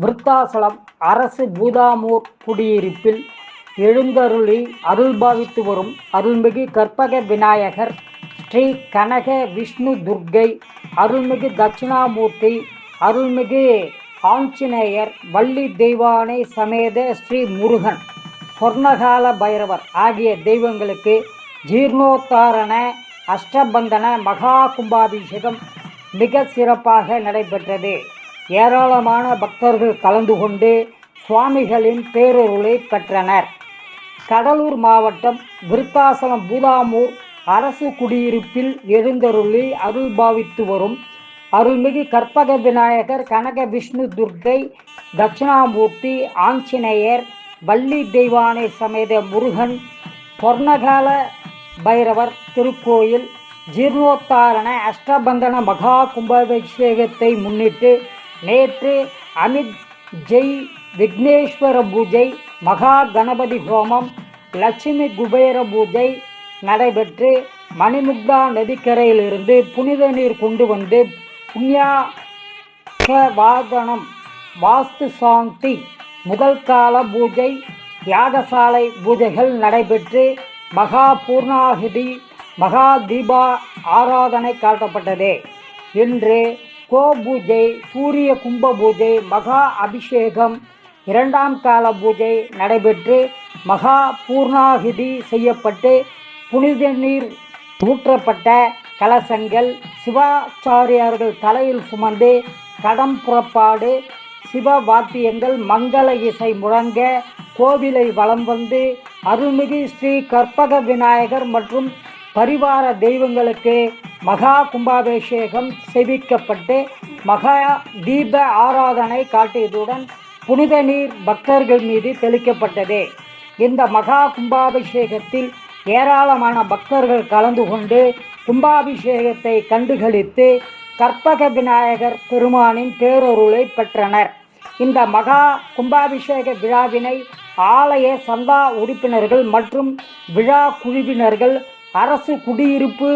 விருத்தாசலம் அரசு பூதாமூர் குடியிருப்பில் எழுந்தருளி அருள்பாவித்து வரும் அருள்மிகு கற்பக விநாயகர் ஸ்ரீ கனக விஷ்ணு துர்க்கை அருள்மிகு தட்சிணாமூர்த்தி அருள்மிகு ஆஞ்சநேயர் வள்ளி தெய்வானை சமேத ஸ்ரீ முருகன் சொர்ணகால பைரவர் ஆகிய தெய்வங்களுக்கு ஜீர்ணோத்தாரண அஷ்டபந்தன மகா கும்பாபிஷேகம் மிக சிறப்பாக நடைபெற்றது. ஏராளமான பக்தர்கள் கலந்து கொண்டு சுவாமிகளின் பேரருளை பெற்றனர். கடலூர் மாவட்டம் விருத்தாசலம் பூதாமூர் அரசு குடியிருப்பில் எழுந்தருளி அருள்பாவித்து வரும் அருள்மிகு கற்பக விநாயகர் கனக விஷ்ணு துர்க்கை தட்சிணாமூர்த்தி ஆஞ்சநேயர் வள்ளி தெய்வானை சமேத முருகன் சொர்ணகால பைரவர் திருக்கோயில் ஜீர்ணோத்தாரண அஷ்டபந்தன மகா கும்பாபிஷேகத்தை முன்னிட்டு நேற்று அமித் ஜெய் விக்னேஸ்வர பூஜை மகா கணபதி ஹோமம் லட்சுமி குபேர பூஜை நடைபெற்று மணிமுக்தா நதிக்கரையிலிருந்து புனித நீர் கொண்டு வந்து புண்ணியா வாதனம் வாஸ்து சாந்தி முதல் கால பூஜை யாகசாலை பூஜைகள் நடைபெற்று மகா பூர்ணாகிதி மகா தீபா ஆராதனை காட்டப்பட்டது. இன்று கோபூஜை சூரிய கும்ப பூஜை மகா அபிஷேகம் இரண்டாம் கால பூஜை நடைபெற்று மகா பூர்ணாகிதி செய்யப்பட்டு புனித நீர் ஊற்றப்பட்ட கலசங்கள் சிவாச்சாரியார்கள் தலையில் சுமந்து கடம் புறப்பாடு சிவ வாத்தியங்கள் மங்கள இசை முழங்க கோவிலை வலம் வந்து அருள்மிகு ஸ்ரீ கற்பக விநாயகர் மற்றும் பரிவார தெய்வங்களுக்கு மகா கும்பாபிஷேகம் செவிக்கப்பட்டு மகா தீப ஆராதனை காட்டியதுடன் புனித நீர் பக்தர்கள் மீது தெளிக்கப்பட்டது. இந்த மகா கும்பாபிஷேகத்தில் ஏராளமான பக்தர்கள் கலந்து கொண்டு கும்பாபிஷேகத்தை கண்டுகளித்து கற்பக விநாயகர் பெருமானின் பேரொருளை பெற்றனர். இந்த மகா கும்பாபிஷேக விழாவினை ஆலய சந்தா உறுப்பினர்கள் மற்றும் விழா குழுவினர்கள் அரசு குடியிருப்பு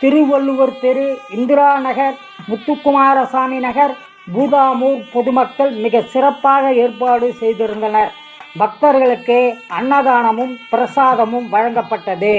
திருவள்ளுவர் தெரு இந்திரா நகர் முத்துக்குமாரசாமி நகர் பூதாமூர் பொதுமக்கள் மிக சிறப்பாக ஏற்பாடு செய்திருந்தனர். பக்தர்களுக்கு அன்னதானமும் பிரசாதமும் வழங்கப்பட்டது.